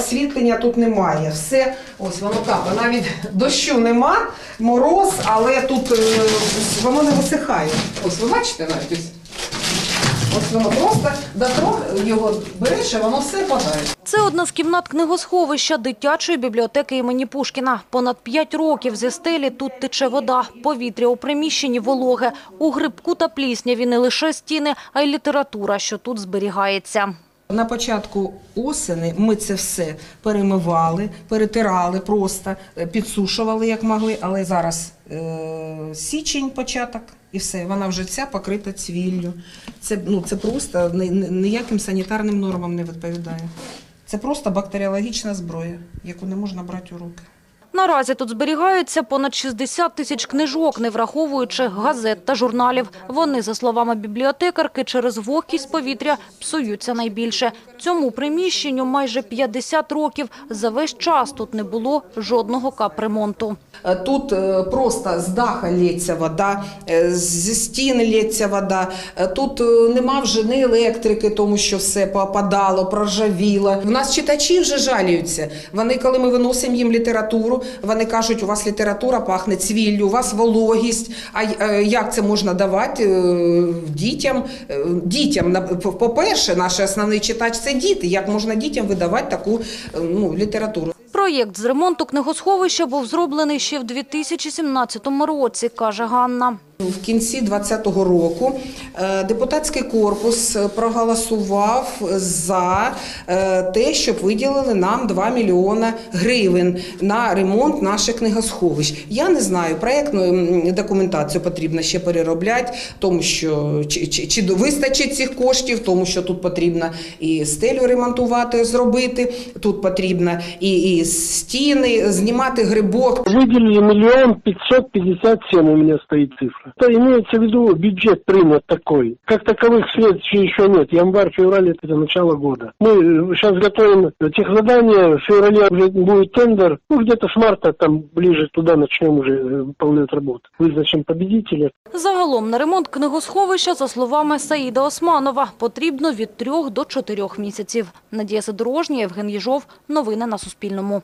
Освітлення тут немає. Все, ось воно капає. Навіть дощу нема, мороз, але тут е, воно не висихає. Ось ви бачите навіть ось. Ось воно просто до трох його береш, і воно все падає. Це одна з кімнат книгосховища дитячої бібліотеки імені Пушкіна. Понад п'ять років зі стелі тут тече вода. Повітря у приміщенні вологе. У грибку та плісняві не лише стіни, а й література, що тут зберігається. На початку осени ми це все перемивали, перетирали просто, е, підсушували як могли, але зараз е, січень початок і все, вона вже вся покрита цвіллю. Це, ну, це просто ні- ні- ніяким санітарним нормам не відповідає. Це просто бактеріологічна зброя, яку не можна брати у руки. Наразі тут зберігаються понад 60 тисяч книжок, не враховуючи газет та журналів. Вони, за словами бібліотекарки, через вогкість повітря псуються найбільше. Цьому приміщенню майже 50 років. За весь час тут не було жодного капремонту. Е, Тут е, просто з даха лється вода, е, зі стін лється вода. Тут нема вже ні електрики, тому що все попадало, проржавіло. В нас читачі вже жаліються. Вони, коли ми виносимо їм літературу, вони кажуть, у вас література пахне цвіллю, у вас вологість. А як це можна давати дітям? Дітям, по-перше, наш основний читач це діти. Як можна дітям видавати таку е, ну, літературу? Проєкт з ремонту книгосховища був зроблений ще в 2017 році, каже Ганна. В кінці 2020 року е, депутатський корпус проголосував за е, те, щоб виділили нам 2 мільйона гривень на ремонт наших книгосховищ. Я не знаю, проєктну документацію потрібно ще переробляти, тому що чи, чи, чи вистачить цих коштів, тому що тут потрібно і стелю ремонтувати, зробити, тут потрібно і, і стіни, знімати грибок, миллион пятьсот пятьдесят у меня стоит цифра То имеется в виду бюджет принят такой. Как таковых средств еще нет. Январь, февраль это начало года. Мы сейчас готовим техзадание. В феврале уже будет тендер. Ну, где-то с марта, там ближе туда начнем уже э, выполнять работу. Вызначим победителя. Загалом на ремонт книгосховища, за словами Саїда Османова, потрібно від трьох до чотирьох місяців. Надія Задорожня, Євген Єжов. Новини на Суспільному.